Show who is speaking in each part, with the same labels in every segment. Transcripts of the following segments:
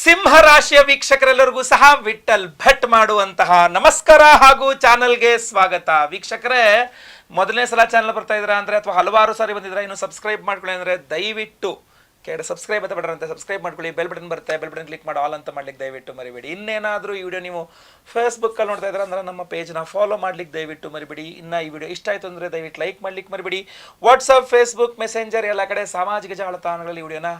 Speaker 1: ಸಿಂಹ ರಾಶಿಯ ವೀಕ್ಷಕರೆಲ್ಲರಿಗೂ ಸಹ ವಿಠಲ್ ಭಟ್ ಮಾಡುವಂತಹ ನಮಸ್ಕಾರ ಹಾಗೂ ಚಾನಲ್ಗೆ ಸ್ವಾಗತ. ವೀಕ್ಷಕರೇ, ಮೊದಲನೇ ಸಲ ಚಾನಲ್ ಬರ್ತಾ ಇದ್ದೀರಾ ಅಂದ್ರೆ ಅಥವಾ ಹಲವಾರು ಸಾರಿ ಬಂದಿದ್ರೆ ಇನ್ನು ಸಬ್ಸ್ಕ್ರೈಬ್ ಮಾಡ್ಕೊಳ್ಳಿ ಅಂದ್ರೆ ದಯವಿಟ್ಟು ಕೆಳ ಸಬ್ಸ್ಕ್ರೈಬ್ ಅಂತ ಬೇಡ್ರಂತೆ ಸಬ್ಸ್ಕ್ರೈಬ್ ಮಾಡ್ಕೊಳ್ಳಿ, ಬೆಲ್ ಬಟನ್ ಬರುತ್ತೆ, ಬೆಲ್ ಬಟನ್ ಕ್ಲಿಕ್ ಮಾಡಿ, ಆಲ್ ಅಂತ ಮಾಡ್ಲಿಕ್ಕೆ ದಯವಿಟ್ಟು ಮರಿಬೇಡಿ. ಇನ್ನೇನಾದರೂ ಈ ವಿಡಿಯೋ ನೀವು ಫೇಸ್ಬುಕ್ಕಲ್ಲಿ ನೋಡ್ತಾ ಇದ್ರೆ ಅಂದ್ರೆ ನಮ್ಮ ಪೇಜ್ನ ಫಾಲೋ ಮಾಡ್ಲಿಕ್ಕೆ ದಯವಿಟ್ಟು ಮರಿಬೇಡಿ. ಇನ್ನ ಈ ವಿಡಿಯೋ ಇಷ್ಟ ಆಯ್ತು ಅಂದರೆ ದಯವಿಟ್ಟು ಲೈಕ್ ಮಾಡ್ಲಿಕ್ಕೆ ಮರಿಬೇಡಿ. ವಾಟ್ಸಪ್ ಫೇಸ್ಬುಕ್ ಮೆಸೆಂಜರ್ ಎಲ್ಲ ಕಡೆ ಸಾಮಾಜಿಕ ಜಾಲತಾಣಗಳಲ್ಲಿ ವಿಡಿಯೋನ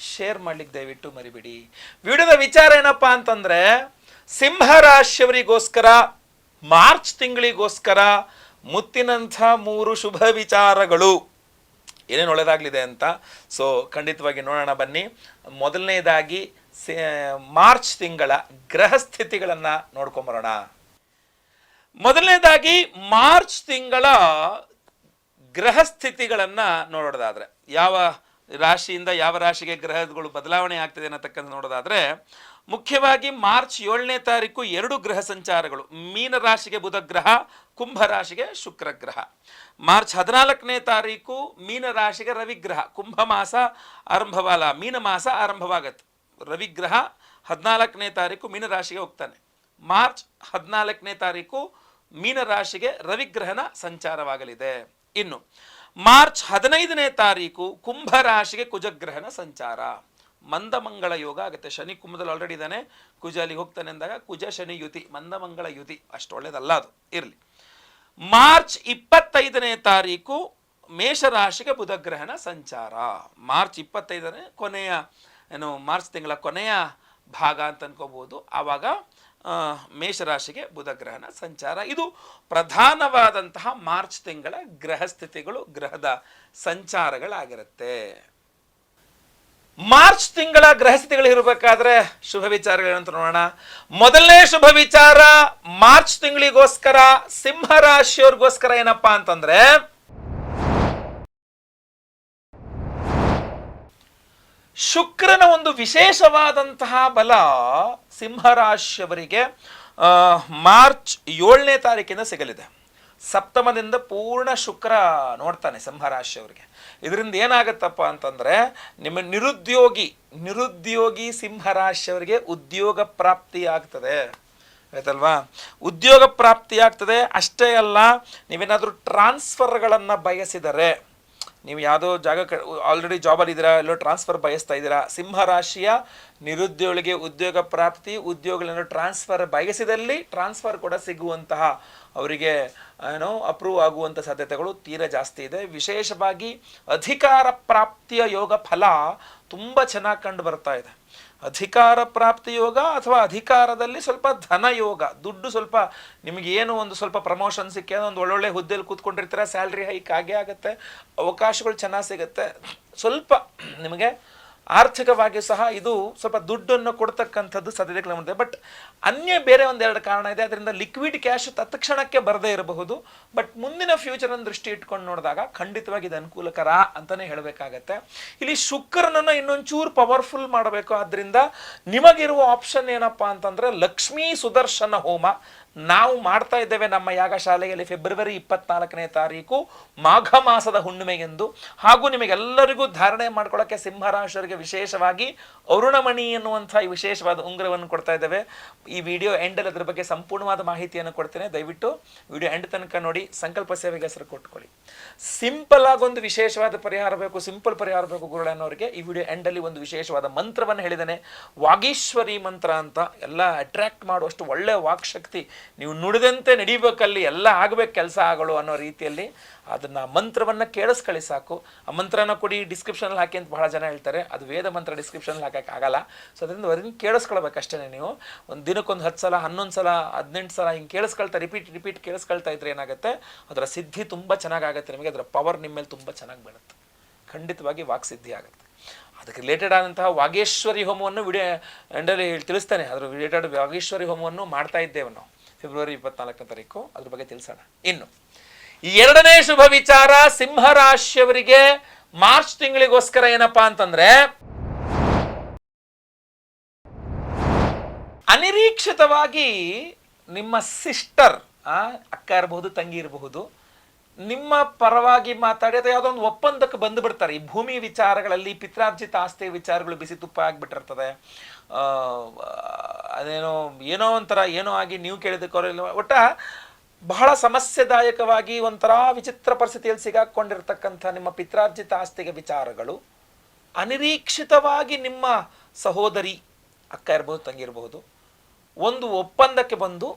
Speaker 1: ಶೇರ್ ಮಾಡ್ಲಿಕ್ಕೆ ದಯವಿಟ್ಟು ಮರಿಬಿಡಿ. ವಿಡಿಯೋದ ವಿಚಾರ ಏನಪ್ಪ ಅಂತಂದ್ರೆ, ಸಿಂಹ ರಾಶಿಯವರಿಗೋಸ್ಕರ, ಮಾರ್ಚ್ ತಿಂಗಳಿಗೋಸ್ಕರ ಮುತ್ತಿನಂಥ ಮೂರು ಶುಭ ವಿಚಾರಗಳು ಏನೇನು ಒಳ್ಳೆಯದಾಗಲಿದೆ ಅಂತ. ಸೊ ಖಂಡಿತವಾಗಿ ನೋಡೋಣ, ಬನ್ನಿ. ಮೊದಲನೇದಾಗಿ ಮಾರ್ಚ್ ತಿಂಗಳ ಗ್ರಹ ಸ್ಥಿತಿಗಳನ್ನು ನೋಡ್ಕೊಂಬರೋಣ. ಮೊದಲನೇದಾಗಿ, ಮಾರ್ಚ್ ತಿಂಗಳ ಗ್ರಹ ಸ್ಥಿತಿಗಳನ್ನು ನೋಡೋದಾದ್ರೆ, ಯಾವ ರಾಶಿಯಿಂದ ಯಾವ ರಾಶಿಗೆ ಗ್ರಹಗಳು ಬದಲಾವಣೆ ಆಗ್ತದೆ ಅನ್ನತಕ್ಕಂಥ ನೋಡೋದಾದ್ರೆ, ಮುಖ್ಯವಾಗಿ ಮಾರ್ಚ್ ಏಳನೇ ತಾರೀಕು ಎರಡು ಗ್ರಹ ಸಂಚಾರಗಳು, ಮೀನ ರಾಶಿಗೆ ಬುಧ ಗ್ರಹ, ಕುಂಭ ರಾಶಿಗೆ ಶುಕ್ರ ಗ್ರಹ. ಮಾರ್ಚ್ ಹದಿನಾಲ್ಕನೇ ತಾರೀಕು ಮೀನ ರಾಶಿಗೆ ರವಿಗ್ರಹ ಕುಂಭ ಮಾಸ ಆರಂಭವಾಲ, ಮೀನ ಮಾಸ ಆರಂಭವಾಗತ್ತೆ. ರವಿಗ್ರಹ ಹದಿನಾಲ್ಕನೇ ತಾರೀಕು ಮೀನ ರಾಶಿಗೆ ಹೋಗ್ತಾನೆ. ಮಾರ್ಚ್ ಹದಿನಾಲ್ಕನೇ ತಾರೀಕು ಮೀನ ರಾಶಿಗೆ ರವಿಗ್ರಹನ ಸಂಚಾರವಾಗಲಿದೆ. ಇನ್ನು ಮಾರ್ಚ್ ಹದಿನೈದನೇ ತಾರೀಕು ಕುಂಭರಾಶಿಗೆ ಕುಜಗ್ರಹಣ ಸಂಚಾರ. ಮಂದಮಂಗಳ ಯೋಗ ಆಗುತ್ತೆ. ಶನಿ ಕುಂಭದಲ್ಲಿ ಆಲ್ರೆಡಿ ಇದ್ದಾನೆ. ಕುಜ ಅಲ್ಲಿ ಹೋಗ್ತಾನೆ ಅಂದಾಗ ಕುಜ, ಶನಿ, ಯುತಿ. ಮಂದಮಂಗಳ, ಯುತಿ. ಅಷ್ಟು ಒಳ್ಳೇದಲ್ಲ ಅದು. ಇರಲಿ. ಮಾರ್ಚ್ ಇಪ್ಪತ್ತೈದನೇ ತಾರೀಕು ಮೇಷರಾಶಿಗೆ ಬುಧಗ್ರಹಣ ಸಂಚಾರ. ಮಾರ್ಚ್ ಇಪ್ಪತ್ತೈದನೇ ಕೊನೆಯ, ಏನು, ಮಾರ್ಚ್ ತಿಂಗಳ ಕೊನೆಯ ಭಾಗ ಅಂತ ಅನ್ಕೋಬಹುದು. ಆವಾಗ ಮೇಷರಾಶಿಗೆ ಬುಧಗ್ರಹನ ಸಂಚಾರ. ಇದು ಪ್ರಧಾನವಾದಂತಹ ಮಾರ್ಚ್ ತಿಂಗಳ ಗ್ರಹ ಸ್ಥಿತಿಗಳು, ಗ್ರಹದ ಸಂಚಾರಗಳಾಗಿರುತ್ತೆ. ಮಾರ್ಚ್ ತಿಂಗಳ ಗ್ರಹಸ್ಥಿತಿಗಳು ಇರಬೇಕಾದ್ರೆ ಶುಭ ವಿಚಾರಗಳೇನಂತ ನೋಡೋಣ. ಮೊದಲನೇ ಶುಭ ವಿಚಾರ ಮಾರ್ಚ್ ತಿಂಗಳಿಗೋಸ್ಕರ, ಸಿಂಹ ರಾಶಿಯವ್ರಿಗೋಸ್ಕರ ಏನಪ್ಪಾ ಅಂತಂದ್ರೆ ಶುಕ್ರನ ಒಂದು ವಿಶೇಷವಾದಂತಹ ಬಲ ಸಿಂಹರಾಶಿಯವರಿಗೆ ಮಾರ್ಚ್ ಏಳನೇ ತಾರೀಕಿಂದ ಸಿಗಲಿದೆ. ಸಪ್ತಮದಿಂದ ಪೂರ್ಣ ಶುಕ್ರ ನೋಡ್ತಾನೆ ಸಿಂಹರಾಶಿಯವರಿಗೆ. ಇದರಿಂದ ಏನಾಗುತ್ತಪ್ಪ ಅಂತಂದರೆ, ನಿಮ್ಮ ನಿರುದ್ಯೋಗಿ ನಿರುದ್ಯೋಗಿ ಸಿಂಹರಾಶಿಯವರಿಗೆ ಉದ್ಯೋಗ ಪ್ರಾಪ್ತಿ ಆಗ್ತದೆ. ಆಯ್ತಲ್ವಾ? ಉದ್ಯೋಗ ಪ್ರಾಪ್ತಿ ಆಗ್ತದೆ. ಅಷ್ಟೇ ಅಲ್ಲ, ನೀವೇನಾದರೂ ಟ್ರಾನ್ಸ್ಫರ್ಗಳನ್ನು ಬಯಸಿದರೆ ನೀವು ಯಾವುದೋ ಜಾಗ ಆಲ್ರೆಡಿ ಜಾಬಲ್ಲಿ ಇದ್ದೀರಾ, ಎಲ್ಲೋ ಟ್ರಾನ್ಸ್ಫರ್ ಬಯಸ್ತಾ ಇದ್ದೀರಾ, ಸಿಂಹ ರಾಶಿಯ ನಿರುದ್ಯೋಗಿಗೆ ಉದ್ಯೋಗ ಪ್ರಾಪ್ತಿ, ಉದ್ಯೋಗಗಳನ್ನು ಟ್ರಾನ್ಸ್ಫರ್ ಬಯಸಿದಲ್ಲಿ ಟ್ರಾನ್ಸ್ಫರ್ ಕೂಡ ಸಿಗುವಂತಹ ಅವರಿಗೆ ಏನೋ ಅಪ್ರೂವ್ ಆಗುವಂಥ ಸಾಧ್ಯತೆಗಳು ತೀರಾ ಜಾಸ್ತಿ ಇದೆ. ವಿಶೇಷವಾಗಿ ಅಧಿಕಾರ ಪ್ರಾಪ್ತಿಯ ಯೋಗ ಫಲ ತುಂಬ ಚೆನ್ನಾಗಿ ಕಂಡು ಬರ್ತಾ ಇದೆ. ಅಧಿಕಾರ ಪ್ರಾಪ್ತಿ ಯೋಗ ಅಥವಾ ಅಧಿಕಾರದಲ್ಲಿ ಸ್ವಲ್ಪ ಧನ ಯೋಗ, ದುಡ್ಡು ಸ್ವಲ್ಪ ನಿಮಗೆ ಏನು ಒಂದು ಸ್ವಲ್ಪ ಪ್ರಮೋಷನ್ ಸಿಕ್ಕಿ ಒಂದು ಒಳ್ಳೊಳ್ಳೆ ಹುದ್ದೆಯಲ್ಲಿ ಕೂತ್ಕೊಂಡಿರ್ತೀರ ಸ್ಯಾಲ್ರಿ ಹೈಕ್ ಆಗೇ ಆಗುತ್ತೆ, ಅವಕಾಶಗಳು ಚೆನ್ನಾಗಿ ಸಿಗುತ್ತೆ. ಸ್ವಲ್ಪ ನಿಮಗೆ ಆರ್ಥಿಕವಾಗಿ ಸಹ ಇದು ಸ್ವಲ್ಪ ದುಡ್ಡನ್ನು ಕೊಡ್ತಕ್ಕಂಥದ್ದು ಸಾಧ್ಯತೆಗಳು ಬಟ್ ಅನ್ಯ ಬೇರೆ ಒಂದೆರಡು ಕಾರಣ ಇದೆ. ಅದರಿಂದ ಲಿಕ್ವಿಡ್ ಕ್ಯಾಶ್ ತತ್ಕ್ಷಣಕ್ಕೆ ಬರದೇ ಇರಬಹುದು. ಬಟ್ ಮುಂದಿನ ಫ್ಯೂಚರ್ ಅನ್ನು ದೃಷ್ಟಿ ಇಟ್ಕೊಂಡು ನೋಡಿದಾಗ ಖಂಡಿತವಾಗಿ ಇದು ಅನುಕೂಲಕರ ಅಂತಾನೆ ಹೇಳಬೇಕಾಗತ್ತೆ. ಇಲ್ಲಿ ಶುಕ್ರನನ್ನು ಇನ್ನೊಂಚೂರು ಪವರ್ಫುಲ್ ಮಾಡಬೇಕು. ಆದ್ರಿಂದ ನಿಮಗಿರುವ ಆಪ್ಷನ್ ಏನಪ್ಪಾ ಅಂತಂದ್ರೆ ಲಕ್ಷ್ಮೀ ಸುದರ್ಶನ ಹೋಮ. ನಾವು ಮಾಡ್ತಾ ಇದ್ದೇವೆ ನಮ್ಮ ಯಾಗಶಾಲೆಯಲ್ಲಿ ಫೆಬ್ರವರಿ ಇಪ್ಪತ್ನಾಲ್ಕನೇ ತಾರೀಕು, ಮಾಘ ಮಾಸದ ಹುಣ್ಣಿಮೆಗೆಂದು. ಹಾಗೂ ನಿಮಗೆಲ್ಲರಿಗೂ ಧಾರಣೆ ಮಾಡ್ಕೊಳ್ಳೋಕ್ಕೆ ಸಿಂಹರಾಶರಿಗೆ ವಿಶೇಷವಾಗಿ ಅರುಣಮಣಿ ಎನ್ನುವಂಥ ವಿಶೇಷವಾದ ಉಂಗುರವನ್ನು ಕೊಡ್ತಾ ಇದ್ದೇವೆ. ಈ ವಿಡಿಯೋ ಎಂಡಲ್ಲಿ ಅದ್ರ ಬಗ್ಗೆ ಸಂಪೂರ್ಣವಾದ ಮಾಹಿತಿಯನ್ನು ಕೊಡ್ತೇನೆ. ದಯವಿಟ್ಟು ವಿಡಿಯೋ ಎಂಡ್ ತನಕ ನೋಡಿ, ಸಂಕಲ್ಪ ಸೇವೆಗೆ ಹೆಸರು ಕೊಟ್ಕೊಳ್ಳಿ ಸಿಂಪಲ್ ಆಗಿ ಒಂದು ವಿಶೇಷವಾದ ಪರಿಹಾರ ಬೇಕು ಸಿಂಪಲ್ ಪರಿಹಾರ ಬೇಕು ಗುರುಳನ್ನವರಿಗೆ ಈ ವಿಡಿಯೋ ಎಂಡಲ್ಲಿ ಒಂದು ವಿಶೇಷವಾದ ಮಂತ್ರವನ್ನು ಹೇಳಿದ್ದೇನೆ. ವಾಗೀಶ್ವರಿ ಮಂತ್ರ ಅಂತ ಎಲ್ಲ ಅಟ್ರಾಕ್ಟ್ ಮಾಡುವಷ್ಟು ಒಳ್ಳೆಯ ವಾಕ್ಶಕ್ತಿ ನೀವು ನುಡಿದಂತೆ ನಡಿಬೇಕಲ್ಲಿ, ಎಲ್ಲ ಆಗಬೇಕು, ಕೆಲಸ ಆಗಲು ಅನ್ನೋ ರೀತಿಯಲ್ಲಿ ಅದನ್ನ ಮಂತ್ರವನ್ನ ಕೇಳಿಸ್ಕೊಳ್ಳಿ ಸಾಕು. ಆ ಮಂತ್ರನ ಕೊಡಿ ಡಿಸ್ಕ್ರಿಪ್ಷನಲ್ಲಿ ಹಾಕಿ ಅಂತ ಬಹಳ ಜನ ಹೇಳ್ತಾರೆ. ಅದು ವೇದ ಮಂತ್ರ ಡಿಸ್ಕ್ರಿಪ್ಷನಲ್ಲಿ ಹಾಕಕ್ಕೆ ಆಗಲ್ಲ. ಸೊ ಅದರಿಂದ ಅದನ್ನ ಕೇಳಿಸ್ಕೊಳ್ಬೇಕಷ್ಟೇ ನೀವು. ಒಂದು ದಿನಕ್ಕೊಂದು ಹತ್ತು ಸಲ, ಹನ್ನೊಂದು ಸಲ, ಹದಿನೆಂಟು ಸಲ ಹಿಂಗೆ ಕೇಳಿಸ್ಕೊಳ್ತಾ ರಿಪೀಟ್ ರಿಪೀಟ್ ಕೇಳಿಸ್ಕೊಳ್ತಾ ಇದ್ರೆ ಏನಾಗುತ್ತೆ? ಅದರ ಸಿದ್ಧಿ ತುಂಬ ಚೆನ್ನಾಗಾಗುತ್ತೆ ನಿಮಗೆ. ಅದರ ಪವರ್ ನಿಮ್ಮ ಮೇಲೆ ತುಂಬ ಚೆನ್ನಾಗಿ ಬೀಳುತ್ತೆ. ಖಂಡಿತವಾಗಿ ವಾಕ್ಸಿದ್ಧಿ ಆಗುತ್ತೆ. ಅದಕ್ಕೆ ರಿಲೇಟೆಡ್ ಆದಂತಹ ವಾಗೇಶ್ವರಿ ಹೋಮವನ್ನು ವಿಡಿಯೋ ಎಂಡಲ್ಲಿ ತಿಳಿಸ್ತಾನೆ. ಅದ್ರ ರಿಲೇಟೆಡ್ ವಾಗೇಶ್ವರಿ ಹೋಮವನ್ನು ಮಾಡ್ತಾ ಇದ್ದೇವೆ ನಾವು. ಫೆಬ್ರವರಿ ಇಪ್ಪತ್ನಾಲ್ಕನೇ ತಾರೀಕು. ಅದ್ರ ಬಗ್ಗೆ ತಿಳಿಸೋಣ. ಇನ್ನು ಎರಡನೇ ಶುಭ ವಿಚಾರ ಸಿಂಹರಾಶಿಯವರಿಗೆ ಮಾರ್ಚ್ ತಿಂಗಳಿಗೋಸ್ಕರ ಏನಪ್ಪಾ ಅಂತಂದ್ರೆ, ಅನಿರೀಕ್ಷಿತವಾಗಿ ನಿಮ್ಮ ಸಿಸ್ಟರ್ ಅಕ್ಕ ಇರಬಹುದು, ತಂಗಿ ಇರಬಹುದು, ನಿಮ್ಮ ಪರವಾಗಿ ಮಾತಾಡಿ ಅಥವಾ ಯಾವುದೋ ಒಂದು ಒಪ್ಪಂದಕ್ಕೆ ಬಂದು ಬಿಡ್ತಾರೆ ಈ ಭೂಮಿ ವಿಚಾರಗಳಲ್ಲಿ ಪಿತ್ರಾರ್ಜಿತ ಆಸ್ತಿ ವಿಚಾರಗಳು ಬಿಸಿ ತುಪ್ಪ ಆಗಿಬಿಟ್ಟಿರ್ತದೆ. ಅದೇನೋ, ಏನೋ ಒಂಥರ, ಏನೋ ಆಗಿ ನೀವು ಕೇಳಿದಕ್ಕೆ ಅವರೆಲ್ಲ ಒಟ್ಟ ಬಹಳ ಸಮಸ್ಯೆದಾಯಕವಾಗಿ ಒಂಥರ ವಿಚಿತ್ರ ಪರಿಸ್ಥಿತಿಯಲ್ಲಿ ಸಿಗಾಕೊಂಡಿರ್ತಕ್ಕಂಥ ನಿಮ್ಮ ಪಿತ್ರಾರ್ಜಿತ ಆಸ್ತಿಗೆ ವಿಚಾರಗಳು, ಅನಿರೀಕ್ಷಿತವಾಗಿ ನಿಮ್ಮ ಸಹೋದರಿ, ಅಕ್ಕ ಇರ್ಬೋದು ತಂಗಿರ್ಬೋದು ಒಂದು ಒಪ್ಪಂದಕ್ಕೆ ಬಂದು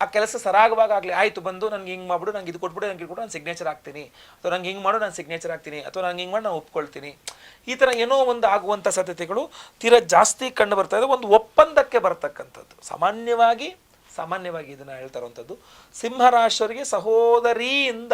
Speaker 1: ಆ ಕೆಲಸ ಸರಾಗವಾಗ ಆಗಲಿ ಆಯಿತು ಬಂದು ನನಗೆ ಹಿಂಗೆ ಮಾಡ್ಬಿಡು, ನಂಗೆ ಇದು ಕೊಟ್ಬಿಡು, ನಂಗೆ ಕೊಡು ನಾನು ಸಿಗ್ನೇಚರ್ ಹಾಕ್ತೀನಿ. ಅಥವಾ ನಂಗೆ ಹಿಂಗೆ ಮಾಡು, ನಾನು ಸಿಗ್ನೇಚರ್ ಹಾಕ್ತೀನಿ. ಅಥವಾ ನಂಗೆ ಹಿಂಗೆ ಮಾಡಿ, ನಾನು ಒಪ್ಕೊಳ್ತೀನಿ. ಈ ಥರ ಏನೋ ಒಂದು ಆಗುವಂಥ ಸಾಧ್ಯತೆಗಳು ತೀರಾ ಜಾಸ್ತಿ ಕಂಡು ಬರ್ತಾ ಇದೆ. ಒಂದು ಒಪ್ಪಂದಕ್ಕೆ ಬರ್ತಕ್ಕಂಥದ್ದು. ಸಾಮಾನ್ಯವಾಗಿ ಸಾಮಾನ್ಯವಾಗಿ ಇದನ್ನು ಹೇಳ್ತಾ ಇರುವಂಥದ್ದು ಸಿಂಹರಾಶಿಯವರಿಗೆ ಸಹೋದರಿಯಿಂದ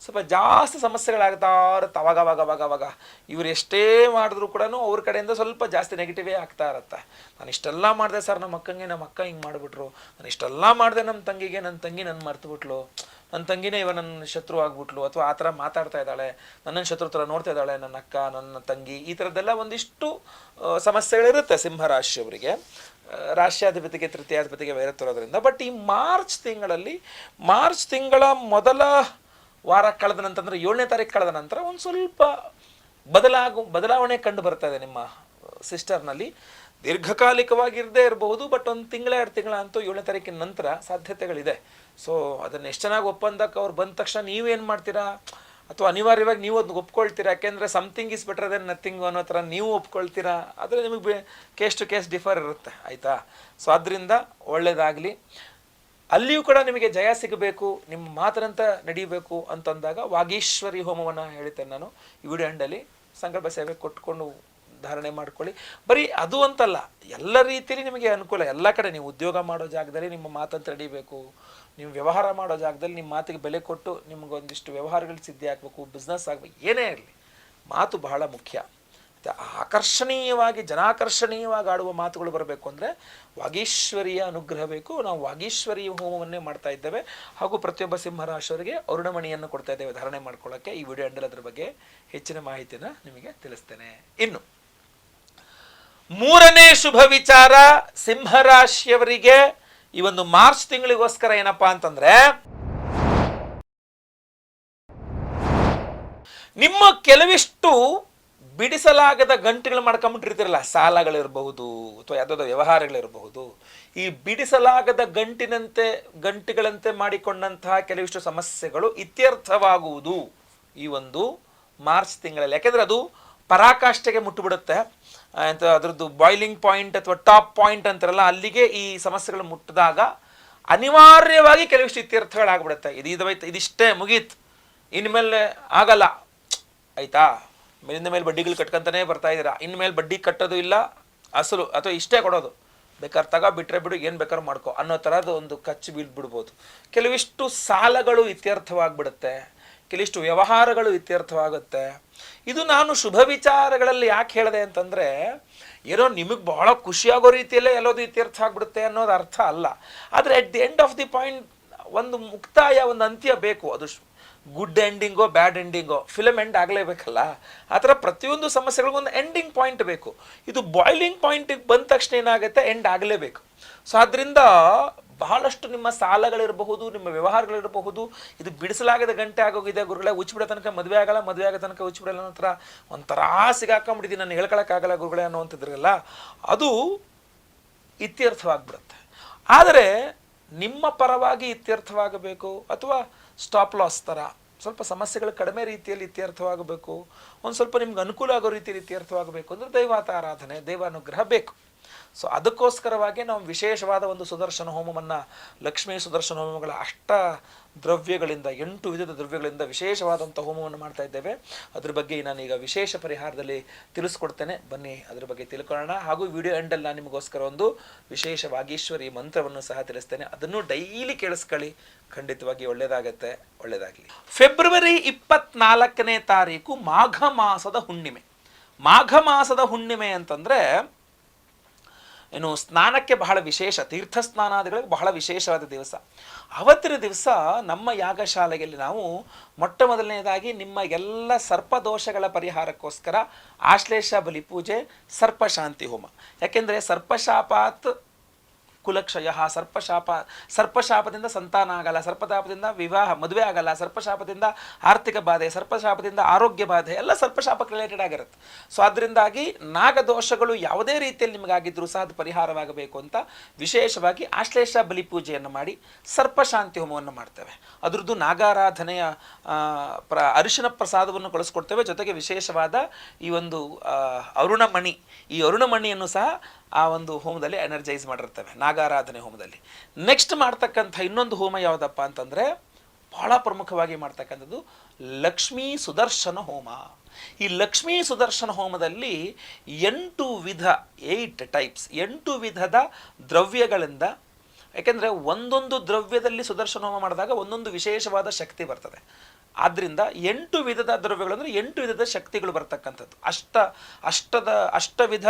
Speaker 1: ಸ್ವಲ್ಪ ಜಾಸ್ತಿ ಸಮಸ್ಯೆಗಳಾಗ್ತಾ ಇರುತ್ತೆ. ಅವಾಗ ಅವಾಗ ಅವಾಗ ಅವಾಗ. ಇವ್ರು ಎಷ್ಟೇ ಮಾಡಿದ್ರು ಕೂಡ ಅವ್ರ ಕಡೆಯಿಂದ ಸ್ವಲ್ಪ ಜಾಸ್ತಿ ನೆಗೆಟಿವೇ ಆಗ್ತಾ ಇರುತ್ತೆ. ನಾನು ಇಷ್ಟೆಲ್ಲ ಮಾಡಿದೆ ಸರ್, ನಮ್ಮ ಅಕ್ಕಂಗೆ, ನಮ್ಮ ಅಕ್ಕ ಹಿಂಗೆ ಮಾಡಿಬಿಟ್ರು. ನಾನು ಇಷ್ಟೆಲ್ಲ ಮಾಡಿದೆ ನಮ್ಮ ತಂಗಿಗೆ, ನನ್ನ ತಂಗಿ ನನ್ನ ಮರ್ತುಬಿಟ್ಲು. ನನ್ನ ತಂಗಿನೇ ಇವ ನನ್ನ ಶತ್ರು ಆಗ್ಬಿಟ್ಲು ಅಥವಾ ಆ ಥರ ಮಾತಾಡ್ತಾ ಇದ್ದಾಳೆ ನನ್ನನ್ನು ಶತ್ರು ಥರ ನೋಡ್ತಾ ಇದ್ದಾಳೆ, ನನ್ನ ಅಕ್ಕ, ನನ್ನ ತಂಗಿ, ಈ ಥರದ್ದೆಲ್ಲ ಒಂದಿಷ್ಟು ಸಮಸ್ಯೆಗಳಿರುತ್ತೆ ಸಿಂಹರಾಶಿಯವರಿಗೆ ರಾಷ್ಟ್ರಾಧಿಪತಿಗೆ, ತೃತೀಯಾಧಿಪತಿಗೆ ಬೇರೆತ್ತಿರೋದ್ರಿಂದ ಬಟ್ ಈ ಮಾರ್ಚ್ ತಿಂಗಳಲ್ಲಿ, ಮಾರ್ಚ್ ತಿಂಗಳ ಮೊದಲ ವಾರ ಕಳೆದ ನಂತರ ಏಳನೇ ತಾರೀಕು ಕಳೆದ ನಂತರ ಒಂದು ಸ್ವಲ್ಪ ಬದಲಾಗು, ಬದಲಾವಣೆ ಕಂಡು ಬರ್ತಾ ಇದೆ ನಿಮ್ಮ ಸಿಸ್ಟರ್ನಲ್ಲಿ. ದೀರ್ಘಕಾಲಿಕವಾಗಿರದೇ ಇರಬಹುದು ಬಟ್ ಒಂದು ತಿಂಗಳ, ಎರಡು ತಿಂಗಳ ಅಂತೂ ಏಳನೇ ತಾರೀಕಿನ ನಂತರ ಸಾಧ್ಯತೆಗಳಿದೆ. ಸೊ ಅದನ್ನು ಎಷ್ಟು ಚೆನ್ನಾಗಿ ಒಪ್ಪಂದಕ್ಕೆ ಅವ್ರು ಬಂದ ತಕ್ಷಣ ನೀವೇನು ಮಾಡ್ತೀರಾ? ಅಥವಾ ಅನಿವಾರ್ಯವಾಗಿ ನೀವು ಅದನ್ನ ಒಪ್ಕೊಳ್ತೀರಾ? ಯಾಕೆಂದರೆ something is better than nothing ಅನ್ನೋ ಥರ ನೀವು ಒಪ್ಕೊಳ್ತೀರಾ? ಆದರೆ ನಿಮಗೆ ಕೇಸ್ ಟು ಕೇಸ್ ಡಿಫರ್ ಇರುತ್ತೆ, ಆಯಿತಾ? ಸೊ ಅದರಿಂದ ಒಳ್ಳೆಯದಾಗಲಿ ಅಲ್ಲಿಯೂ ಕೂಡ ನಿಮಗೆ ಜಯ ಸಿಗಬೇಕು, ನಿಮ್ಮ ಮಾತರಂತ ನಡೀಬೇಕು ಅಂತಂದಾಗ ವಾಗೀಶ್ವರಿ ಹೋಮವನ್ನು ಹೇಳ್ತೇನೆ ನಾನು ಈ ವಿಡಿಯೋ ಎಂಡಲ್ಲಿ ಸಂಕಲ್ಪ ಸೇವೆ ಕೊಟ್ಕೊಂಡು ಧಾರಣೆ ಮಾಡ್ಕೊಳ್ಳಿ. ಬರೀ ಅದು ಅಂತಲ್ಲ, ಎಲ್ಲ ರೀತಿಯಲ್ಲಿ ನಿಮಗೆ ಅನುಕೂಲ. ಎಲ್ಲ ಕಡೆ ನೀವು ಉದ್ಯೋಗ ಮಾಡೋ ಜಾಗದಲ್ಲಿ ನಿಮ್ಮ ಮಾತಂತ ನಡೀಬೇಕು. ನೀವು ವ್ಯವಹಾರ ಮಾಡೋ ಜಾಗದಲ್ಲಿ ನಿಮ್ಮ ಮಾತಿಗೆ ಬೆಲೆ ಕೊಟ್ಟು ನಿಮಗೊಂದಿಷ್ಟು ವ್ಯವಹಾರಗಳು ಸಿದ್ಧಿ ಆಗಬೇಕು ಬಿಸ್ನೆಸ್ ಆಗಬೇಕು, ಏನೇ ಇರಲಿ, ಮಾತು ಬಹಳ ಮುಖ್ಯ. ಆಕರ್ಷಣೀಯವಾಗಿ, ಜನಾಕರ್ಷಣೀಯವಾಗಿ ಆಡುವ ಮಾತುಗಳು ಬರಬೇಕು ಅಂದರೆ ವಾಗೀಶ್ವರಿಯ ಅನುಗ್ರಹ ಬೇಕು. ನಾವು ವಾಗೀಶ್ವರಿ ಹೋಮವನ್ನೇ ಮಾಡ್ತಾ ಇದ್ದೇವೆ. ಹಾಗೂ ಪ್ರತಿಯೊಬ್ಬ ಸಿಂಹರಾಶಿಯವರಿಗೆ ಅರುಣಮಣಿಯನ್ನು ಕೊಡ್ತಾ ಇದ್ದೇವೆ ಧಾರಣೆ ಮಾಡ್ಕೊಳ್ಳೋಕ್ಕೆ ಈ ವಿಡಿಯೋ ಅಂಡಲ್ ಅದರ ಬಗ್ಗೆ ಹೆಚ್ಚಿನ ಮಾಹಿತಿಯನ್ನು ನಿಮಗೆ ತಿಳಿಸ್ತೇನೆ. ಇನ್ನು, ಮೂರನೇ ಶುಭ ವಿಚಾರ, ಸಿಂಹರಾಶಿಯವರಿಗೆ ಈ ಒಂದು ಮಾರ್ಚ್ ತಿಂಗಳಿಗೋಸ್ಕರ ಏನಪ್ಪಾ ಅಂತಂದ್ರೆ, ನಿಮ್ಮ ಕೆಲವಿಷ್ಟು ಬಿಡಿಸಲಾಗದ ಗಂಟೆಗಳು ಮಾಡ್ಕೊಂಬಿಟ್ಟಿರ್ತಿರಲ್ಲ, ಸಾಲಗಳಿರಬಹುದು ಅಥವಾ ಯಾವುದಾದ್ರು ವ್ಯವಹಾರಗಳಿರಬಹುದು, ಈ ಬಿಡಿಸಲಾಗದ ಗಂಟಿನಂತೆ, ಗಂಟೆಗಳಂತೆ ಮಾಡಿಕೊಂಡಂತಹ ಕೆಲವಿಷ್ಟು ಸಮಸ್ಯೆಗಳು ಇತ್ಯರ್ಥವಾಗುವುದು ಈ ಒಂದು ಮಾರ್ಚ್ ತಿಂಗಳಲ್ಲಿ. ಯಾಕೆಂದ್ರೆ ಅದು ಪರಾಕಾಷ್ಠೆಗೆ ಮುಟ್ಟುಬಿಡುತ್ತೆ. ಅಂತ ಅದರದ್ದು ಬಾಯ್ಲಿಂಗ್ ಪಾಯಿಂಟ್ ಅಥವಾ ಟಾಪ್ ಪಾಯಿಂಟ್ ಅಂತಾರಲ್ಲ, ಅಲ್ಲಿಗೆ ಈ ಸಮಸ್ಯೆಗಳು ಮುಟ್ಟಿದಾಗ ಅನಿವಾರ್ಯವಾಗಿ ಕೆಲವಿಷ್ಟು ಇತ್ಯರ್ಥಗಳಾಗ್ಬಿಡುತ್ತೆ ಇದು ಇದು ಇದಿಷ್ಟೇ, ಮುಗೀತು. ಇನ್ಮೇಲೆ ಆಗಲ್ಲ. ಆಯ್ತಾ? ಮೇಲಿಂದ ಮೇಲೆ ಬಡ್ಡಿಗಳು ಕಟ್ಕೊಂತಾನೆ ಬರ್ತಾ ಇದ್ದೀರಾ? ಇನ್ಮೇಲೆ ಬಡ್ಡಿ ಕಟ್ಟೋದು ಇಲ್ಲ, ಅಸಲು, ಅಥವಾ ಇಷ್ಟೇ ಕೊಡೋದು. ಬೇಕಾದ್ರೆ ತಗ ಬಿಟ್ಟರೆ ಬಿಡು, ಏನು ಬೇಕಾದ್ರೂ ಮಾಡ್ಕೋ ಅನ್ನೋ ಥರದ ಒಂದು ಕಚ್ಚಿ ಬೀಳ್ಬಿಡ್ಬೋದು. ಕೆಲವಿಷ್ಟು ಸಾಲಗಳು ಇತ್ಯರ್ಥವಾಗ್ಬಿಡುತ್ತೆ. ಕೆಲವಿಷ್ಟು ವ್ಯವಹಾರಗಳು ಇತ್ಯರ್ಥವಾಗುತ್ತೆ. ಇದು ನಾನು ಶುಭ ವಿಚಾರಗಳಲ್ಲಿ ಯಾಕೆ ಹೇಳಿದೆ ಅಂತಂದರೆ, ಏನೋ ನಿಮಗೆ ಬಹಳ ಖುಷಿಯಾಗೋ ರೀತಿಯಲ್ಲೇ ಎಲ್ಲೋದು ಇತ್ಯರ್ಥ ಆಗ್ಬಿಡುತ್ತೆ ಅನ್ನೋದು ಅರ್ಥ ಅಲ್ಲ. ಆದರೆ at the end of the point ಒಂದು ಮುಕ್ತಾಯ, ಒಂದು ಅಂತ್ಯ ಬೇಕು. ಅದು ಗುಡ್ ಎಂಡಿಂಗೋ ಬ್ಯಾಡ್ ಎಂಡಿಂಗೋ ಫಿಲಮ್ ಎಂಡ್ ಆಗಲೇಬೇಕಲ್ಲ. ಆ ಥರ ಪ್ರತಿಯೊಂದು ಸಮಸ್ಯೆಗಳಿಗೂ ಒಂದು ಎಂಡಿಂಗ್ ಪಾಯಿಂಟ್ ಬೇಕು. ಇದು ಬಾಯ್ಲಿಂಗ್ ಪಾಯಿಂಟಿಗೆ ಬಂದ ತಕ್ಷಣ ಏನಾಗುತ್ತೆ ಎಂಡ್ ಆಗಲೇಬೇಕು. ಸೊ ಆದ್ದರಿಂದ ಬಹಳಷ್ಟು ನಿಮ್ಮ ಸಾಲಗಳಿರಬಹುದು, ನಿಮ್ಮ ವ್ಯವಹಾರಗಳಿರಬಹುದು. ಇದು ಬಿಡಿಸಲಾಗದ ಗಂಟೆ ಆಗೋಗಿದೆ. ಗುರುಗಳೇ, ಉಚ್ಚಿಬಿಡೋ ತನಕ ಮದುವೆ ಆಗಲ್ಲ, ಮದುವೆ ಆಗೋ ತನಕ ಉಚ್ಚಿಬಿಡಲ್ಲ ನಂತರ ಥರ ಒಂಥರ ಸಿಗಾಕೊಂಬಿಟ್ಟಿದ್ದೀನಿ ನಾನು ಹೇಳ್ಕೊಳಕ್ಕಾಗಲ್ಲ ಗುರುಗಳೇ ಅನ್ನುವಂಥದ್ರಲ್ಲ. ಅದು ಇತ್ಯರ್ಥವಾಗ್ಬಿಡುತ್ತೆ. ಆದರೆ ನಿಮ್ಮ ಪರವಾಗಿ ಇತ್ಯರ್ಥವಾಗಬೇಕು ಅಥವಾ ಸ್ಟಾಪ್ ಲಾಸ್ ಥರ, ಸ್ವಲ್ಪ ಸಮಸ್ಯೆಗಳು ಕಡಿಮೆ ರೀತಿಯಲ್ಲಿ ಇತ್ಯರ್ಥವಾಗಬೇಕು, ಒಂದು ಸ್ವಲ್ಪ ನಿಮ್ಗೆ ಅನುಕೂಲ ಆಗೋ ರೀತಿಯಲ್ಲಿ ಇತ್ಯರ್ಥವಾಗಬೇಕು. ಅಂದರೆ ದೈವಾತ ಆರಾಧನೆ, ದೈವಾನುಗ್ರಹ ಬೇಕು. ಸೊ ಅದಕ್ಕೋಸ್ಕರವಾಗಿ ನಾವು ವಿಶೇಷವಾದ ಒಂದು ಸುದರ್ಶನ ಹೋಮವನ್ನು, ಲಕ್ಷ್ಮೀ ಸುದರ್ಶನ ಹೋಮಗಳ ಅಷ್ಟ ದ್ರವ್ಯಗಳಿಂದ, ಎಂಟು ವಿಧದ ದ್ರವ್ಯಗಳಿಂದ ವಿಶೇಷವಾದಂಥ ಹೋಮವನ್ನು ಮಾಡ್ತಾ ಇದ್ದೇವೆ. ಅದ್ರ ಬಗ್ಗೆ ನಾನೀಗ ವಿಶೇಷ ಪರಿಹಾರದಲ್ಲಿ ತಿಳಿಸ್ಕೊಡ್ತೇನೆ. ಬನ್ನಿ, ಅದ್ರ ಬಗ್ಗೆ ತಿಳ್ಕೊಳ್ಳೋಣ. ಹಾಗೂ ವಿಡಿಯೋ ಎಂಡಲ್ಲಿ ನಾನು ನಿಮಗೋಸ್ಕರ ಒಂದು ವಿಶೇಷ ವಾಗೀಶ್ವರಿ ಮಂತ್ರವನ್ನು ಸಹ ತಿಳಿಸ್ತೇನೆ. ಅದನ್ನು ಡೈಲಿ ಕೇಳಿಸ್ಕೊಳ್ಳಿ. ಖಂಡಿತವಾಗಿ ಒಳ್ಳೆಯದಾಗತ್ತೆ ಒಳ್ಳೆಯದಾಗಲಿ ಫೆಬ್ರವರಿ ಇಪ್ಪತ್ನಾಲ್ಕನೇ ತಾರೀಕು ಮಾಘ ಮಾಸದ ಹುಣ್ಣಿಮೆ. ಮಾಘ ಮಾಸದ ಹುಣ್ಣಿಮೆ ಅಂತಂದರೆ ಏನು ಸ್ನಾನಕ್ಕೆ ಬಹಳ ವಿಶೇಷ ತೀರ್ಥ ಸ್ನಾನಾದಿಗಳಿಗೆ ಬಹಳ ವಿಶೇಷವಾದ ದಿವಸ. ಅವತ್ತಿನ ದಿವಸ ನಮ್ಮ ಯಾಗಶಾಲೆಯಲ್ಲಿ ನಾವು ಮೊಟ್ಟ ಮೊದಲನೇದಾಗಿ ನಿಮ್ಮ ಎಲ್ಲ ಸರ್ಪದೋಷಗಳ ಪರಿಹಾರಕ್ಕೋಸ್ಕರ ಆಶ್ಲೇಷ ಬಲಿ ಪೂಜೆ ಸರ್ಪಶಾಂತಿ ಹೋಮ. ಯಾಕೆಂದರೆ ಸರ್ಪಶಾಪಾತ್ ಕುಲಕ್ಷಯ, ಸರ್ಪಶಾಪ, ಸರ್ಪಶಾಪದಿಂದ ಸಂತಾನ ಆಗಲ್ಲ ಸರ್ಪಶಾಪದಿಂದ ವಿವಾಹ, ಮದುವೆ ಆಗಲ್ಲ, ಸರ್ಪಶಾಪದಿಂದ ಆರ್ಥಿಕ ಬಾಧೆ, ಸರ್ಪಶಾಪದಿಂದ ಆರೋಗ್ಯ ಬಾಧೆ, ಎಲ್ಲ ಸರ್ಪಶಾಪಕ್ಕೆ ರಿಲೇಟೆಡ್ ಆಗಿರುತ್ತೆ. ಸೊ ಅದರಿಂದಾಗಿ ನಾಗದೋಷಗಳು ಯಾವುದೇ ರೀತಿಯಲ್ಲಿ ನಿಮಗಾಗಿದ್ದರೂ ಸಹ ಅದು ಪರಿಹಾರವಾಗಬೇಕು ಅಂತ ವಿಶೇಷವಾಗಿ ಆಶ್ಲೇಷ ಬಲಿ ಪೂಜೆಯನ್ನು ಮಾಡಿ ಸರ್ಪಶಾಂತಿ ಹೋಮವನ್ನು ಮಾಡ್ತೇವೆ. ಅದರದ್ದು ನಾಗಾರಾಧನೆಯ ಪ್ರ, ಅರಿಶಿನ ಪ್ರಸಾದವನ್ನು ಕಳಿಸ್ಕೊಡ್ತೇವೆ. ಜೊತೆಗೆ ವಿಶೇಷವಾದ ಈ ಒಂದು ಅರುಣಮಣಿ, ಈ ಅರುಣಮಣಿಯನ್ನು ಸಹ ಆ ಒಂದು ಹೋಮದಲ್ಲಿ ಎನರ್ಜೈಸ್ ಮಾಡಿರ್ತವೆ, ನಾಗಾರಾಧನೆ ಹೋಮದಲ್ಲಿ. ನೆಕ್ಸ್ಟ್ ಮಾಡ್ತಕ್ಕಂಥ ಇನ್ನೊಂದು ಹೋಮ ಯಾವುದಪ್ಪ ಅಂತಂದರೆ, ಬಹಳ ಪ್ರಮುಖವಾಗಿ ಮಾಡ್ತಕ್ಕಂಥದ್ದು ಲಕ್ಷ್ಮೀ ಸುದರ್ಶನ ಹೋಮ. ಈ ಲಕ್ಷ್ಮೀ ಸುದರ್ಶನ ಹೋಮದಲ್ಲಿ ಎಂಟು ವಿಧ ಏಯ್ಟ್ ಟೈಪ್ಸ್ ಎಂಟು ವಿಧದ ದ್ರವ್ಯಗಳಿಂದ, ಯಾಕೆಂದರೆ ಒಂದೊಂದು ದ್ರವ್ಯದಲ್ಲಿ ಸುದರ್ಶನ ಹೋಮ ಮಾಡಿದಾಗ ಒಂದೊಂದು ವಿಶೇಷವಾದ ಶಕ್ತಿ ಬರ್ತದೆ. ಆದ್ದರಿಂದ ಎಂಟು ವಿಧದ ದ್ರವ್ಯಗಳು ಅಂದರೆ ಎಂಟು ವಿಧದ ಶಕ್ತಿಗಳು ಬರ್ತಕ್ಕಂಥದ್ದು. ಅಷ್ಟ, ಅಷ್ಟದ, ಅಷ್ಟವಿಧ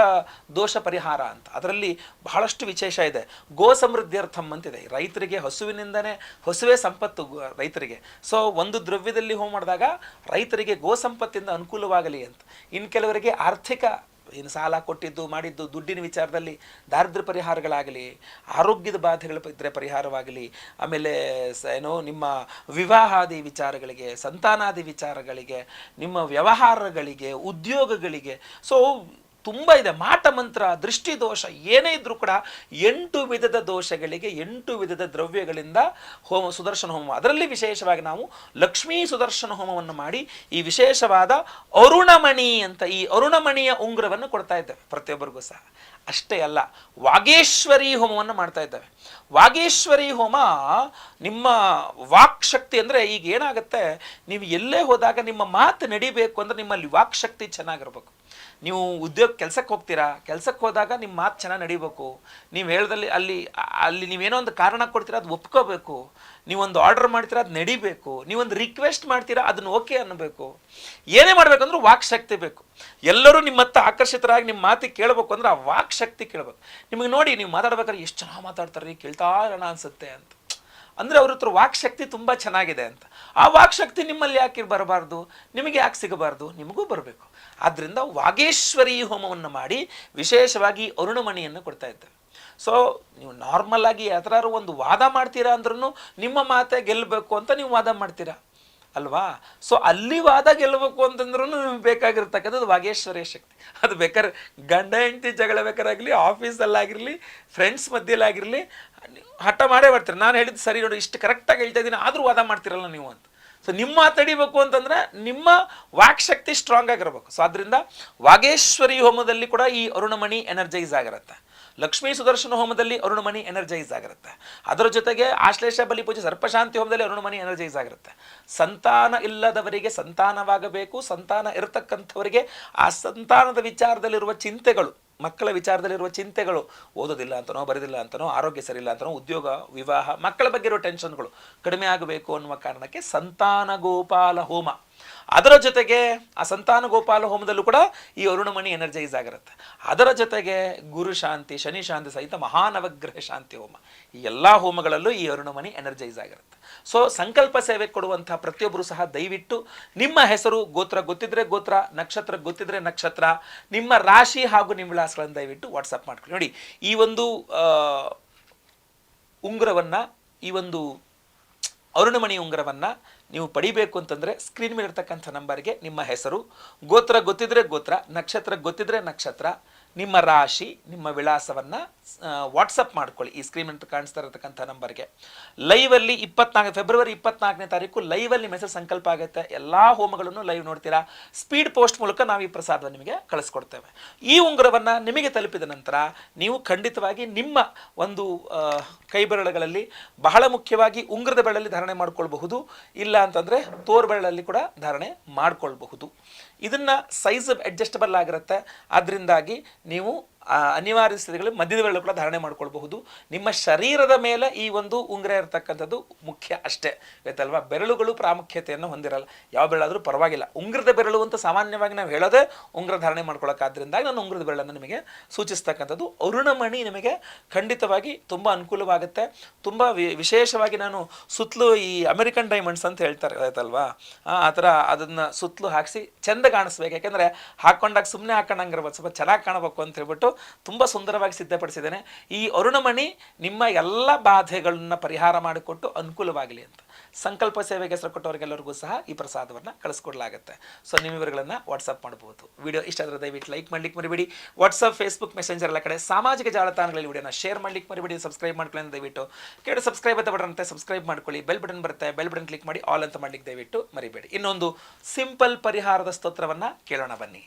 Speaker 1: ದೋಷ ಪರಿಹಾರ ಅಂತ. ಅದರಲ್ಲಿ ಬಹಳಷ್ಟು ವಿಶೇಷ ಇದೆ. ಗೋ ಸಮೃದ್ಧಿಯರ್ಥಂ ಅಂತಿದೆ. ರೈತರಿಗೆ ಹಸುವಿನಿಂದನೇ, ಹಸುವೇ ಸಂಪತ್ತು ರೈತರಿಗೆ. ಸೊ ಒಂದು ದ್ರವ್ಯದಲ್ಲಿ ಹೋಮ ಮಾಡಿದಾಗ ರೈತರಿಗೆ ಗೋ ಸಂಪತ್ತಿಂದ ಅನುಕೂಲವಾಗಲಿ ಅಂತ. ಇನ್ನು ಕೆಲವರಿಗೆ ಆರ್ಥಿಕ ಏನು ಸಾಲ ಕೊಟ್ಟಿದ್ದು, ಮಾಡಿದ್ದು, ದುಡ್ಡಿನ ವಿಚಾರದಲ್ಲಿ ದಾರಿದ್ರ್ಯ ಪರಿಹಾರಗಳಾಗಲಿ, ಆರೋಗ್ಯದ ಬಾಧೆಗಳ ಇದ್ರೆ ಪರಿಹಾರವಾಗಲಿ, ಆಮೇಲೆ ಸ, ಏನೋ ನಿಮ್ಮ ವಿವಾಹಾದಿ ವಿಚಾರಗಳಿಗೆ, ಸಂತಾನಾದಿ ವಿಚಾರಗಳಿಗೆ, ನಿಮ್ಮ ವ್ಯವಹಾರಗಳಿಗೆ, ಉದ್ಯೋಗಗಳಿಗೆ ಸೊ ತುಂಬ ಇದೆ. ಮಾಟ ಮಂತ್ರ, ದೃಷ್ಟಿ ದೋಷ ಏನೇ ಇದ್ರೂ ಕೂಡ ಎಂಟು ವಿಧದ ದೋಷಗಳಿಗೆ, ಎಂಟು ವಿಧದ ದ್ರವ್ಯಗಳಿಂದ ಹೋಮ, ಸುದರ್ಶನ ಹೋಮ. ಅದರಲ್ಲಿ ವಿಶೇಷವಾಗಿ ನಾವು ಲಕ್ಷ್ಮೀ ಸುದರ್ಶನ ಹೋಮವನ್ನು ಮಾಡಿ ಈ ವಿಶೇಷವಾದ ಅರುಣಮಣಿ ಅಂತ ಈ ಅರುಣಮಣಿಯ ಉಂಗುರವನ್ನು ಕೊಡ್ತಾ ಇದ್ದೇವೆ. ಪ್ರತಿಯೊಬ್ಬರಿಗೂ ಸಹ. ಅಷ್ಟೇ ಅಲ್ಲ, ವಾಗೇಶ್ವರಿ ಹೋಮವನ್ನು ಮಾಡ್ತಾ ಇದ್ದೇವೆ. ವಾಗೇಶ್ವರಿ ಹೋಮ ನಿಮ್ಮ ವಾಕ್ ಶಕ್ತಿ ಅಂದರೆ ಈಗ ಏನಾಗುತ್ತೆ? ನೀವು ಎಲ್ಲೇ ಹೋದಾಗ ನಿಮ್ಮ ಮಾತು ನಡಿಬೇಕು ಅಂದರೆ ನಿಮ್ಮಲ್ಲಿ ವಾಕ್ ಶಕ್ತಿ ಚೆನ್ನಾಗಿರ್ಬೇಕು. ನೀವು ಉದ್ಯೋಗ ಕೆಲಸಕ್ಕೆ ಹೋಗ್ತೀರಾ? ಕೆಲಸಕ್ಕೆ ಹೋದಾಗ ನಿಮ್ಮ ಮಾತು ಚೆನ್ನಾಗಿ ನಡಿಬೇಕು. ನೀವು ಹೇಳ್ದಲ್ಲಿ ಅಲ್ಲಿ ಅಲ್ಲಿ ನೀವೇನೋ ಒಂದು ಕಾರಣ ಕೊಡ್ತೀರಾ, ಅದು ಒಪ್ಕೋಬೇಕು. ನೀವೊಂದು ಆರ್ಡರ್ ಮಾಡ್ತೀರಾ, ಅದು ನಡಿಬೇಕು. ನೀವೊಂದು ರಿಕ್ವೆಸ್ಟ್ ಮಾಡ್ತೀರಾ, ಅದನ್ನ ಓಕೆ ಅನ್ನಬೇಕು. ಏನೇ ಮಾಡಬೇಕಂದ್ರೂ ವಾಕ್ ಶಕ್ತಿ ಬೇಕು. ಎಲ್ಲರೂ ನಿಮ್ಮ ಹತ್ತ ಆಕರ್ಷಿತರಾಗಿ ನಿಮ್ಮ ಮಾತಿಗೆ ಕೇಳಬೇಕು ಅಂದ್ರೆ ಆ ವಾಕ್ ಶಕ್ತಿ ಕೇಳಬೇಕು. ನಿಮಗೆ ನೋಡಿ, ನೀವು ಮಾತಾಡ್ಬೇಕಾದ್ರೆ ಎಷ್ಟು ಚೆನ್ನಾಗಿ ಮಾತಾಡ್ತಾರೆ ರೀ ಕೇಳ್ತಾ ಇರೋಣ ಅನ್ಸುತ್ತೆ ಅಂತ. ಅಂದರೆ ಅವ್ರ ಹತ್ರ ವಾಕ್ಶಕ್ತಿ ತುಂಬ ಚೆನ್ನಾಗಿದೆ ಅಂತ. ಆ ವಾಕ್ಶಕ್ತಿ ನಿಮ್ಮಲ್ಲಿ ಯಾಕೆ ಬರಬಾರ್ದು? ನಿಮಗೆ ಯಾಕೆ ಸಿಗಬಾರ್ದು? ನಿಮಗೂ ಬರಬೇಕು. ಆದ್ದರಿಂದ ವಾಗೇಶ್ವರಿ ಹೋಮವನ್ನು ಮಾಡಿ ವಿಶೇಷವಾಗಿ ಅರುಣಮಣಿಯನ್ನು ಕೊಡ್ತಾ ಇದ್ದೇವೆ ಸೊ ನೀವು ನಾರ್ಮಲ್ ಆಗಿ ಯಾವ್ದಾದ್ರು ಒಂದು ವಾದ ಮಾಡ್ತೀರಾ ಅಂದ್ರೂ ನಿಮ್ಮ ಮಾತೆ ಗೆಲ್ಲಬೇಕು ಅಂತ ನೀವು ವಾದ ಮಾಡ್ತೀರಾ? ಅಲ್ವಾ? ಸೊ ಅಲ್ಲಿ ವಾದ ಗೆಲ್ಲಬೇಕು ಅಂತಂದ್ರೂ ನಿಮ್ಗೆ ಬೇಕಾಗಿರ್ತಕ್ಕಂಥದ್ದು ವಾಗೇಶ್ವರಿ ಶಕ್ತಿ. ಅದು ಬೇಕಾದ್ರೆ ಗಂಡ ಹೆಂಡತಿ ಜಗಳ ಬೇಕಾರಾಗಲಿ ಆಫೀಸಲ್ಲಾಗಿರಲಿ ಫ್ರೆಂಡ್ಸ್ ಮಧ್ಯೆಲಾಗಿರಲಿ ಹಠ ಮಾಡೇ ಬರ್ತೀರ. ನಾನು ಹೇಳಿದ್ದು ಸರಿ ನೋಡಿ, ಇಷ್ಟು ಕರೆಕ್ಟಾಗಿ ಹೇಳ್ತಾ ಇದ್ದೀನಿ, ಆದರೂ ವಾದ ಮಾಡ್ತಿರಲ್ಲ ನೀವು ಅಂತ. ಸೊ ನಿಮ್ಮ ತಡಿಬೇಕು ಅಂತಂದ್ರೆ ನಿಮ್ಮ ವಾಕ್ ಶಕ್ತಿ ಸ್ಟ್ರಾಂಗ್ ಆಗಿರಬೇಕು. ಸೊ ಅದರಿಂದ ವಾಗೇಶ್ವರಿ ಹೋಮದಲ್ಲಿ ಕೂಡ ಈ ಅರುಣಮಣಿ ಎನರ್ಜೈಸ್ ಆಗಿರುತ್ತೆ. ಲಕ್ಷ್ಮೀ ಸುದರ್ಶನ ಹೋಮದಲ್ಲಿ ಅರುಣಮಣಿ ಎನರ್ಜೈಸ್ ಆಗಿರುತ್ತೆ. ಅದರ ಜೊತೆಗೆ ಆಶ್ಲೇಷ ಬಲಿ ಪೂಜೆ, ಸರ್ಪಶಾಂತಿ ಹೋಮದಲ್ಲಿ ಅರುಣಮಣಿ ಎನರ್ಜೈಸ್ ಆಗಿರುತ್ತೆ. ಸಂತಾನ ಇಲ್ಲದವರಿಗೆ ಸಂತಾನವಾಗಬೇಕು. ಸಂತಾನ ಇರತಕ್ಕಂಥವರಿಗೆ ಆ ಸಂತಾನದ ವಿಚಾರದಲ್ಲಿರುವ ಚಿಂತೆಗಳು ಮಕ್ಕಳ ವಿಚಾರದಲ್ಲಿರುವ ಚಿಂತೆಗಳು, ಓದೋದಿಲ್ಲ ಅಂತನೋ, ಬರೋದಿಲ್ಲ ಅಂತನೋ, ಆರೋಗ್ಯ ಸರಿಯಿಲ್ಲ ಅಂತನೋ, ಉದ್ಯೋಗ, ವಿವಾಹ, ಮಕ್ಕಳ ಬಗ್ಗೆ ಇರೋ ಟೆನ್ಷನ್ಗಳು ಕಡಿಮೆ ಆಗಬೇಕು ಅನ್ನುವ ಕಾರಣಕ್ಕೆ ಸಂತಾನ ಗೋಪಾಲ ಹೋಮ ಅದರ ಜೊತೆಗೆ ಆ ಸಂತಾನ ಗೋಪಾಲ ಹೋಮದಲ್ಲೂ ಕೂಡ ಈ ಅರುಣಮಣಿ ಎನರ್ಜೈಸ್ ಆಗಿರುತ್ತೆ. ಅದರ ಜೊತೆಗೆ ಗುರು ಶಾಂತಿ, ಶನಿ ಶಾಂತಿ ಸಹಿತ ಮಹಾನವಗ್ರಹ ಶಾಂತಿ ಹೋಮ. ಈ ಎಲ್ಲ ಹೋಮಗಳಲ್ಲೂ ಈ ಅರುಣಮಣಿ ಎನರ್ಜೈಸ್ ಆಗಿರುತ್ತೆ. ಸೊ ಸಂಕಲ್ಪ ಸೇವೆ ಕೊಡುವಂತಹ ಪ್ರತಿಯೊಬ್ಬರು ಸಹ ದಯವಿಟ್ಟು ನಿಮ್ಮ ಹೆಸರು ಗೋತ್ರ ಗೊತ್ತಿದ್ರೆ ಗೋತ್ರ, ನಕ್ಷತ್ರ ಗೊತ್ತಿದ್ರೆ ನಕ್ಷತ್ರ, ನಿಮ್ಮ ರಾಶಿ ಹಾಗೂ ನಿಮ್ಮ ವಿಳಾಸಗಳನ್ನು ದಯವಿಟ್ಟು ವಾಟ್ಸಪ್ ಮಾಡ್ಕೊಳ್ಳಿ. ನೋಡಿ, ಈ ಒಂದು ಉಂಗುರವನ್ನು, ಈ ಒಂದು ಅರುಣಮಣಿ ಉಂಗುರವನ್ನು ನೀವು ಪಡಿಬೇಕು ಅಂತಂದರೆ ಸ್ಕ್ರೀನ್ ಮೇಲೆ ಇರ್ತಕ್ಕಂಥ ನಂಬರ್ಗೆ ನಿಮ್ಮ ಹೆಸರು, ಗೋತ್ರ ಗೊತ್ತಿದ್ರೆ ಗೋತ್ರ, ನಕ್ಷತ್ರ ಗೊತ್ತಿದ್ರೆ ನಕ್ಷತ್ರ ನಿಮ್ಮ ರಾಶಿ, ನಿಮ್ಮ ವಿಳಾಸವನ್ನು ವಾಟ್ಸಪ್ ಮಾಡ್ಕೊಳ್ಳಿ. ಈ ಸ್ಕ್ರೀನ್ ಅಂತ ಕಾಣಿಸ್ತಾ ಇರತಕ್ಕಂಥ ನಂಬರ್ಗೆ ಲೈವಲ್ಲಿ ಇಪ್ಪತ್ನಾಲ್ಕು ಫೆಬ್ರವರಿ ಇಪ್ಪತ್ನಾಲ್ಕನೇ ತಾರೀಕು ಲೈವಲ್ಲಿ ಮೆಸೇಜ್ ಸಂಕಲ್ಪ ಆಗುತ್ತೆ. ಎಲ್ಲ ಹೋಮಗಳನ್ನು ಲೈವ್ ನೋಡ್ತೀರಾ? ಸ್ಪೀಡ್ ಪೋಸ್ಟ್ ಮೂಲಕ ನಾವು ಈ ಪ್ರಸಾದವನ್ನು ನಿಮಗೆ ಕಳಿಸ್ಕೊಡ್ತೇವೆ. ಈ ಉಂಗುರವನ್ನು ನಿಮಗೆ ತಲುಪಿದ ನಂತರ ನೀವು ಖಂಡಿತವಾಗಿ ನಿಮ್ಮ ಒಂದು ಕೈಬೆರಳುಗಳಲ್ಲಿ ಬಹಳ ಮುಖ್ಯವಾಗಿ ಉಂಗುರದ ಬೆರಳಲ್ಲಿ ಧಾರಣೆ ಮಾಡ್ಕೊಳ್ಬಹುದು. ಇಲ್ಲ ಅಂತಂದರೆ ತೋರ್ಬೆಳಲ್ಲಿ ಕೂಡ ಧಾರಣೆ ಮಾಡ್ಕೊಳ್ಬಹುದು. ಇದನ್ನ ಸೈಜ್ ಅಡ್ಜಸ್ಟಬಲ್ ಆಗಿರುತ್ತೆ. ಅದರಿಂದಾಗಿ ನೀವು ಅನಿವಾರ್ಯ ಸ್ಥಿತಿಗಳು ಮಧ್ಯದ ವೇಳೆ ಕೂಡ ಧಾರಣೆ ಮಾಡ್ಕೊಳ್ಬಹುದು. ನಿಮ್ಮ ಶರೀರದ ಮೇಲೆ ಈ ಒಂದು ಉಂಗುರ ಇರತಕ್ಕಂಥದ್ದು ಮುಖ್ಯ ಅಷ್ಟೇ. ಗೊತ್ತಲ್ವಾ? ಬೆರಳುಗಳು ಪ್ರಾಮುಖ್ಯತೆಯನ್ನು ಹೊಂದಿರಲ್ಲ. ಯಾವ ಬೆರಳಾದರೂ ಪರವಾಗಿಲ್ಲ. ಉಂಗುರದ ಬೆರಳು ಅಂತ ಸಾಮಾನ್ಯವಾಗಿ ನಾವು ಹೇಳೋದೇ ಉಂಗ್ರ ಧಾರಣೆ ಮಾಡ್ಕೊಳ್ಳೋಕ್ಕಾದ್ರಿಂದಾಗಿ ನಾನು ಉಂಗ್ರದ ಬೆರಳನ್ನು ನಿಮಗೆ ಸೂಚಿಸ್ತಕ್ಕಂಥದ್ದು. ಅರುಣಮಣಿ ನಿಮಗೆ ಖಂಡಿತವಾಗಿ ತುಂಬ ಅನುಕೂಲವಾಗುತ್ತೆ. ತುಂಬ ವಿಶೇಷವಾಗಿ ನಾನು ಸುತ್ತಲೂ ಈ ಅಮೆರಿಕನ್ ಡೈಮಂಡ್ಸ್ ಅಂತ ಹೇಳ್ತಾರೆ ಆಯ್ತಲ್ವಾ ಆ ಥರ ಅದನ್ನು ಸುತ್ತಲೂ ಹಾಕಿಸಿ ಚೆಂದ ಕಾಣಿಸ್ಬೇಕು. ಯಾಕೆಂದರೆ ಹಾಕೊಂಡಾಗ ಸುಮ್ಮನೆ ಹಾಕೊಂಡಂಗಿರ್ಬೋದು. ಸ್ವಲ್ಪ ಚೆನ್ನಾಗಿ ಕಾಣಬೇಕು ಅಂತ ಹೇಳ್ಬಿಟ್ಟು ತುಂಬ ಸುಂದರವಾಗಿ ಸಿದ್ಧಪಡಿಸಿದ್ದೇನೆ. ಈ ಅರುಣಮಣಿ ನಿಮ್ಮ ಎಲ್ಲ ಬಾಧೆಗಳನ್ನ ಪರಿಹಾರ ಮಾಡಿಕೊಟ್ಟು ಅನುಕೂಲವಾಗಲಿ ಅಂತ. ಸಂಕಲ್ಪ ಸೇವೆಗೆ ಹೆಸರು ಕೊಟ್ಟವರಿಗೆಲ್ಲರಿಗೂ ಸಹ ಈ ಪ್ರಸಾದವನ್ನು ಕಳಿಸ್ಕೊಡ್ಲಾಗುತ್ತೆ. ಸೊ ನಿಮ್ಮ ವಿವರಗಳನ್ನು ವಾಟ್ಸಪ್ ಮಾಡ್ಬೋದು. ವಿಡಿಯೋ ಇಷ್ಟ ಆದರೆ ದಯವಿಟ್ಟು ಲೈಕ್ ಮಾಡ್ಲಿಕ್ಕೆ ಮರಿಬೇಡಿ. ವಾಟ್ಸಪ್ ಫೇಸ್ಬುಕ್ ಮೆಸೆಂಜರ್ ಎಲ್ಲ ಕಡೆ ಸಾಮಾಜಿಕ ಜಾಲತಾಣಗಳಲ್ಲಿ ವಿಡಿಯೋನ ಶೇರ್ ಮಾಡ್ಲಿಕ್ಕೆ ಮರಿಬೇಡಿ. ಸಬ್ಸ್ಕ್ರೈಬ್ ಮಾಡ್ಕೊಳ್ಳಿ ದಯವಿಟ್ಟು. ಕೇಳಿ ಸಬ್ಸ್ಕ್ರೈಬ್ ಅಂತ ಬಟನ್ ಸಬ್ಸ್ಕ್ರೈಬ್ ಮಾಡ್ಕೊಳ್ಳಿ. ಬೆಲ್ ಬಟನ್ ಬರುತ್ತೆ. ಬೆಲ್ ಬಟನ್ ಕ್ಲಿಕ್ ಮಾಡಿ ಆಲ್ ಅಂತ ಮಾಡ್ಲಿಕ್ಕೆ ದಯವಿಟ್ಟು ಮರಿಬೇಡಿ. ಇನ್ನೊಂದು ಸಿಂಪಲ್ ಪರಿಹಾರದ ಸ್ತೋತ್ರವನ್ನು ಕೇಳೋಣ ಬನ್ನಿ.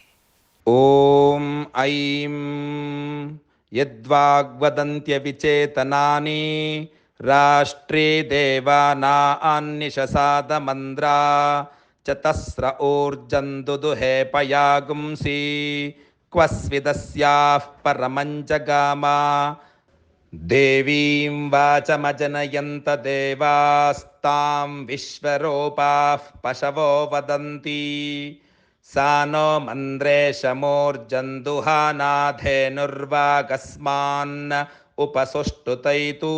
Speaker 2: ॐ ऐं यद्वाग्वदन्त्यविचेतनानि राष्ट्रे देवानान्निशसादमन्द्रा चतस्र ऊर्जन्दुदुहे पयागुंसि क्व स्विदस्याः परमं जगामा देवीं वाचमजनयन्त देवास्तां विश्वरूपाः पशवो वदन्ति सा नो मन्द्रेशमूर्जन्दुहानाधेनुर्वागस्मान् उपसुष्टुतैतु